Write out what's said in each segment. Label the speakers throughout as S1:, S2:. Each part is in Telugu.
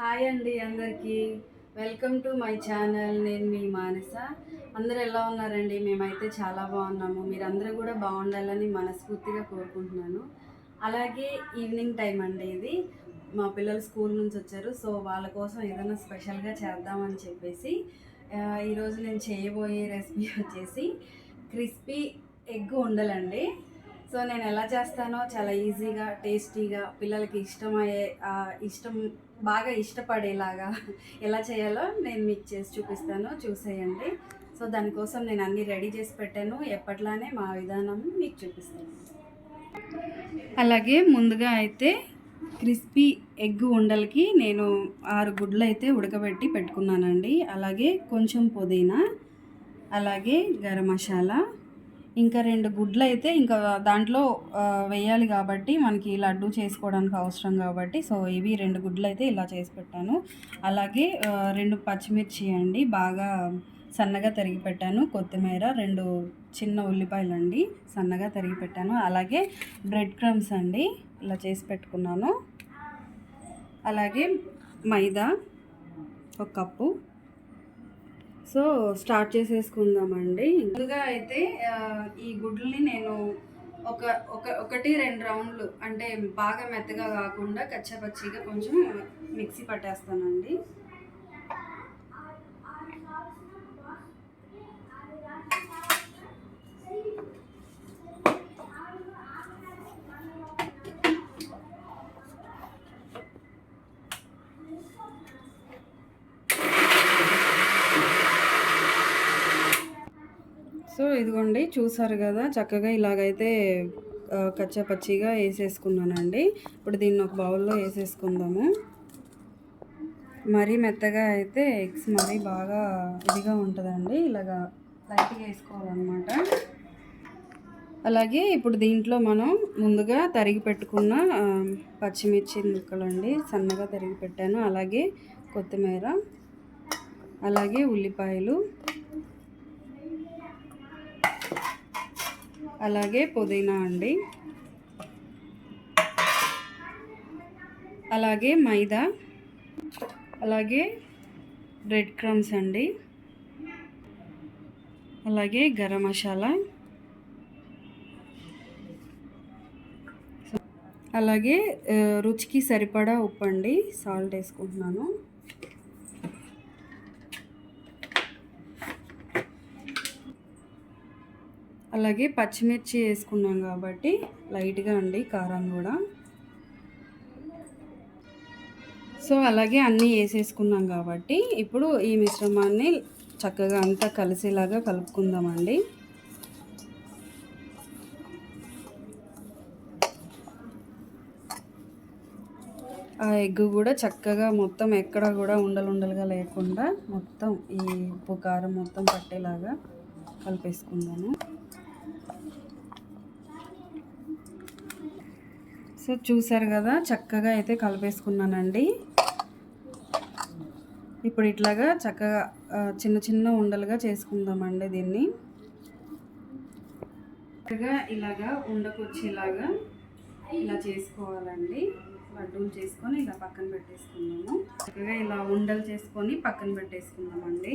S1: హాయ్ అండి అందరికీ. Welcome to my channel. నేను మీ మానస. అందరూ ఎలా ఉన్నారండి? మేమైతే చాలా బాగున్నాము. మీరందరూ కూడా బాగుండాలని మనస్ఫూర్తిగా కోరుకుంటున్నాను. అలాగే ఈవినింగ్ టైం అండి ఇది. మా పిల్లలు స్కూల్ నుంచి వచ్చారు. సో వాళ్ళ కోసం ఏదైనా స్పెషల్గా చేద్దామని చెప్పేసి ఈరోజు నేను చేయబోయే రెసిపీ వచ్చేసి క్రిస్పీ ఎగ్ ఉండలండి. సో నేను ఎలా చేస్తానో చాలా ఈజీగా టేస్టీగా పిల్లలకి ఇష్టమయ్యే ఇష్టం బాగా ఇష్టపడేలాగా ఎలా చేయాలో నేను మీకు చేసి చూపిస్తాను. చూసేయండి. సో దానికోసం నేను అన్నీ రెడీ చేసి పెట్టాను. ఎప్పట్లానే మా విధానం మీకు చూపిస్తాను. అలాగే ముందుగా అయితే క్రిస్పీ ఎగ్ ఉండలకి నేను ఆరు గుడ్లు అయితే ఉడకబెట్టి పెట్టుకున్నానండి. అలాగే కొంచెం పుదీనా అలాగే గరం మసాలా ఇంకా రెండు గుడ్లు అయితే ఇంకా దాంట్లో వేయాలి కాబట్టి మనకి లడ్డు చేసుకోవడానికి అవసరం కాబట్టి సో ఇవి రెండు గుడ్లు అయితే ఇలా చేసి పెట్టాను. అలాగే రెండు పచ్చిమిర్చి అండి బాగా సన్నగా తరిగి పెట్టాను. కొత్తిమీర రెండు చిన్న ఉల్లిపాయలు అండి సన్నగా తరిగి పెట్టాను. అలాగే బ్రెడ్ క్రమ్స్ అండి ఇలా చేసి పెట్టుకున్నాను. అలాగే మైదా ఒక కప్పు. So start చేసేసుకుందామండి. ముందుగా అయితే ఈ గుడ్లని నేను ఒక ఒక ఒకటి రెండు రౌండ్లు అంటే బాగా మెత్తగా కాకుండా కచ్చపచ్చిగా కొంచెం మిక్సీ పట్టేస్తానండి. ఇదిగోండి చూసారు కదా చక్కగా ఇలాగైతే కచ్చపచ్చిగా కచ్చా పచ్చిగా వేసేసుకున్నానండి. ఇప్పుడు దీన్ని ఒక బౌల్లో వేసేసుకుందాము. మరీ మెత్తగా అయితే ఎగ్స్ మరీ బాగా ఇదిగా ఉంటుందండి. ఇలాగా లైట్గా వేసుకోవాలన్నమాట. అలాగే ఇప్పుడు దీంట్లో మనం ముందుగా తరిగి పెట్టుకున్న పచ్చిమిర్చి ముక్కలండి సన్నగా తరిగి పెట్టాను. అలాగే కొత్తిమీర అలాగే ఉల్లిపాయలు అలాగే పుదీనా అండి. అలాగే మైదా. అలాగే బ్రెడ్ క్రమ్స్ అండి. అలాగే గరం మసాలా. అలాగే రుచికి సరిపడా ఉప్పు అండి సాల్ట్ వేసుకుంటున్నాను. అలాగే పచ్చిమిర్చి వేసుకున్నాం కాబట్టి లైట్గా అండి కారం కూడా. సో అలాగే అన్నీ వేసేసుకున్నాం కాబట్టి ఇప్పుడు ఈ మిశ్రమాన్ని చక్కగా అంతా కలిసేలాగా కలుపుకుందామండి. ఆ ఎగ్ కూడా చక్కగా మొత్తం ఎక్కడ కూడా ఉండలు ఉండలుగా లేకుండా మొత్తం ఈ ఉప్పు కారం మొత్తం పట్టేలాగా కలిపేసుకుందాము. సో చూసారు కదా చక్కగా అయితే కలిపేసుకున్నానండి. ఇప్పుడు ఇట్లాగా చక్కగా చిన్న చిన్న ఉండలుగా చేసుకుందామండి దీన్ని. చక్కగా ఇలాగా ఉండకొచ్చేలాగా ఇలా చేసుకోవాలండి. లడ్డూలు చేసుకొని ఇలా పక్కన పెట్టేసుకుందాము. చక్కగా ఇలా ఉండలు చేసుకొని పక్కన పెట్టేసుకుందామండి.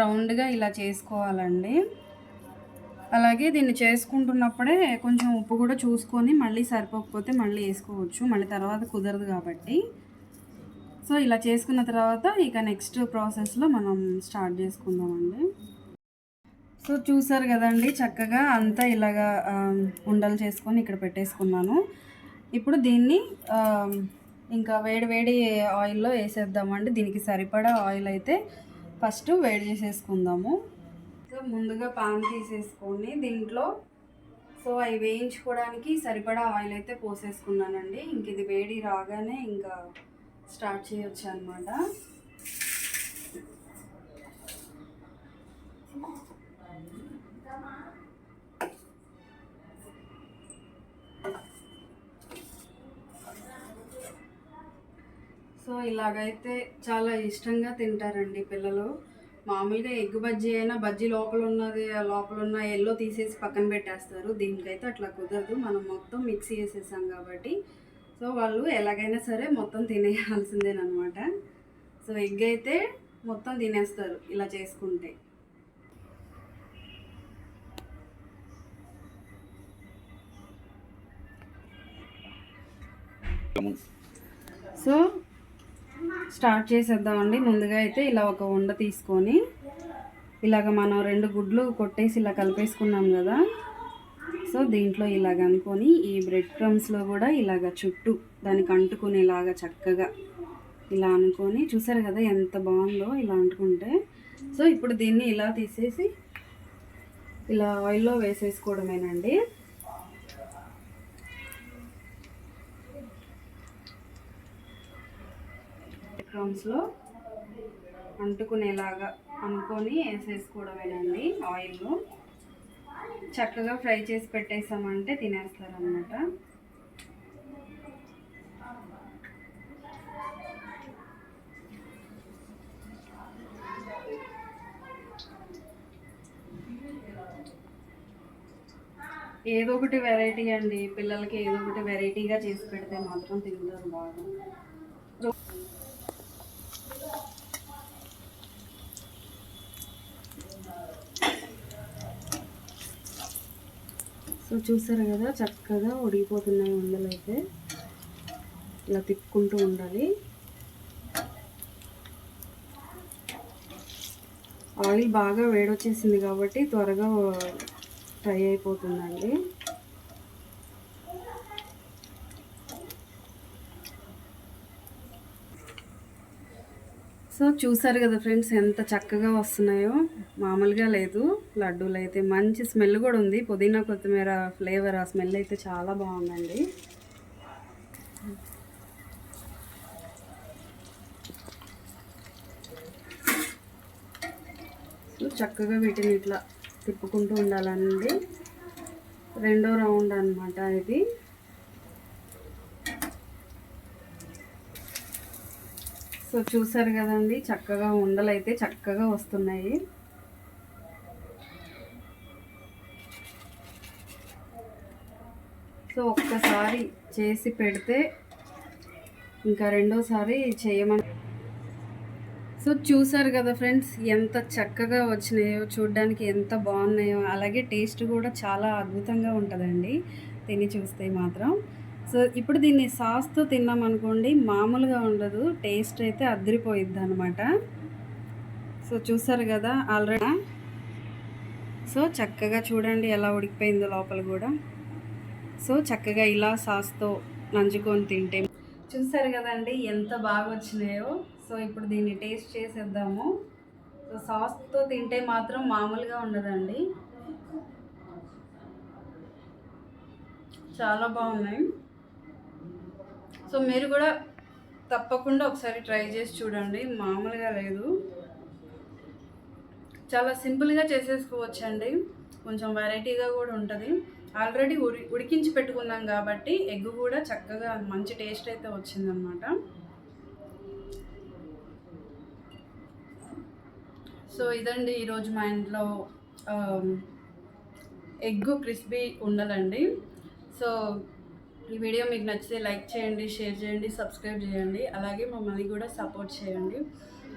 S1: రౌండ్గా ఇలా చేసుకోవాలండి. అలాగే దీన్ని చేసుకుంటున్నప్పుడే కొంచెం ఉప్పు కూడా చూసుకొని మళ్ళీ సరిపోకపోతే మళ్ళీ వేసుకోవచ్చు. మళ్ళీ తర్వాత కుదరదు కాబట్టి. సో ఇలా చేసుకున్న తర్వాత ఇక నెక్స్ట్ ప్రాసెస్లో మనం స్టార్ట్ చేసుకుందామండి. సో చూసారు కదండి చక్కగా అంతా ఇలాగా ఉండలు చేసుకొని ఇక్కడ పెట్టేసుకున్నాను. ఇప్పుడు దీన్ని ఇంకా వేడి వేడి ఆయిల్లో వేసేద్దామండి. దీనికి సరిపడా ఆయిల్ అయితే ఫస్ట్ వేడి చేసేసుకుందాము. సో ముందుగా పాన్ తీసేసుకొని దీంట్లో సో అవి వేయించుకోవడానికి సరిపడా ఆయిల్ అయితే పోసేసుకున్నానండి. ఇంక ఇది వేడి రాగానే ఇంకా స్టార్ట్ చేయొచ్చు అనమాట సో ఇలాగైతే చాలా ఇష్టంగా తింటారండి పిల్లలు. మామూలుగా ఎగ్ బజ్జీ అయినా బజ్జీ లోపల ఉన్నది ఆ లోపల ఉన్న ఎల్లో తీసేసి పక్కన పెట్టేస్తారు. దీనికైతే అట్లా కుదరదు. మనం మొత్తం మిక్స్ చేసేసాం కాబట్టి. సో వాళ్ళు ఎలాగైనా సరే మొత్తం తినేయాల్సిందేనమాట. సో ఎగ్ అయితే మొత్తం తినేస్తారు ఇలా చేసుకుంటే. సో స్టార్ట్ చేసేద్దామండి. ముందుగా అయితే ఇలా ఒక ఉండ తీసుకొని ఇలాగ మనం రెండు గుడ్లు కొట్టేసి ఇలా కలిపేసుకున్నాం కదా. సో దీంట్లో ఇలాగ అనుకొని ఈ బ్రెడ్ క్రమ్స్లో కూడా ఇలాగ చుట్టూ దానికి అంటుకునేలాగా చక్కగా ఇలా అనుకొని చూసారు కదా ఎంత బాగుందో ఇలా అంటుకుంటే. సో ఇప్పుడు దీన్ని ఇలా తీసేసి ఇలా ఆయిల్లో వేసేసుకోవడమేనండి. క్రమ్స్లో అంటుకునేలాగా అనుకొని వేసేసుకోవడమేనండి ఆయిల్లో. చక్కగా ఫ్రై చేసి పెట్టేసామంటే తినేస్తారనమాట ఏదో ఒకటి వెరైటీ అండి. పిల్లలకి ఏదో ఒకటి వెరైటీగా చేసి పెడితే మాత్రం తింటారు బాగా. సో చూసారు కదా చక్కగా ఉడికిపోతున్నాయి ఉండలు అయితే. ఇలా తిప్పుకుంటూ ఉండాలి. ఆయిల్ బాగా వేడొచ్చేసింది కాబట్టి త్వరగా ఫ్రై అయిపోతుందండి. సో చూసారు కదా ఫ్రెండ్స్ ఎంత చక్కగా వస్తున్నాయో. మామూలుగా లేదు. లడ్డూలు అయితే మంచి స్మెల్ కూడా ఉంది. పుదీనా కొత్తిమీర ఫ్లేవర్ ఆ స్మెల్ అయితే చాలా బాగుందండి. చక్కగా వీటిని ఇట్లా తిప్పుకుంటూ ఉండాలండి. రెండో రౌండ్ అనమాట ఇది. సో చూసారు కదండి చక్కగా ఉండలు అయితే చక్కగా వస్తున్నాయి. సో ఒక్కసారి చేసి పెడితే ఇంకా రెండోసారి చేయమని. సో చూసారు కదా ఫ్రెండ్స్ ఎంత చక్కగా వచ్చినాయో చూడడానికి ఎంత బాగున్నాయో అలాగే టేస్ట్ కూడా చాలా అద్భుతంగా ఉంటుందండి. తిని చూస్తే మాత్రం. సో ఇప్పుడు దీన్ని సాస్తో తిన్నామనుకోండి మామూలుగా ఉండదు. టేస్ట్ అయితే అద్దరిపోయిద్ది అనమాట సో చూసారు కదా ఆల్రెడీ సో చక్కగా చూడండి ఎలా ఉడికిపోయిందో లోపల కూడా. సో చక్కగా ఇలా సాస్తో నంచుకొని తింటే చూసారు కదండి ఎంత బాగా వచ్చినాయో సో ఇప్పుడు దీన్ని టేస్ట్ చేసేద్దాము. సో సాస్తో తింటే మాత్రం మామూలుగా ఉండదండి. చాలా బాగున్నాయి. సో మీరు కూడా తప్పకుండా ఒకసారి ట్రై చేసి చూడండి. మామూలుగా లేదు. చాలా సింపుల్గా చేసేసుకోవచ్చండి. కొంచెం వెరైటీగా కూడా ఉంటుంది. ఆల్రెడీ ఉడి ఉడికించి పెట్టుకున్నాం కాబట్టి ఎగ్ కూడా చక్కగా మంచి టేస్ట్ అయితే వచ్చిందనమాట సో ఇదండి ఈరోజు మా ఇంట్లో ఎగ్ క్రిస్పీ ఉండదండి సో ఈ వీడియో మీకు నచ్చితే లైక్ చేయండి షేర్ చేయండి సబ్స్క్రైబ్ చేయండి. అలాగే మమ్మల్ని కూడా సపోర్ట్ చేయండి.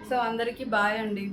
S1: సో అందరికీ బాయ్ అండి.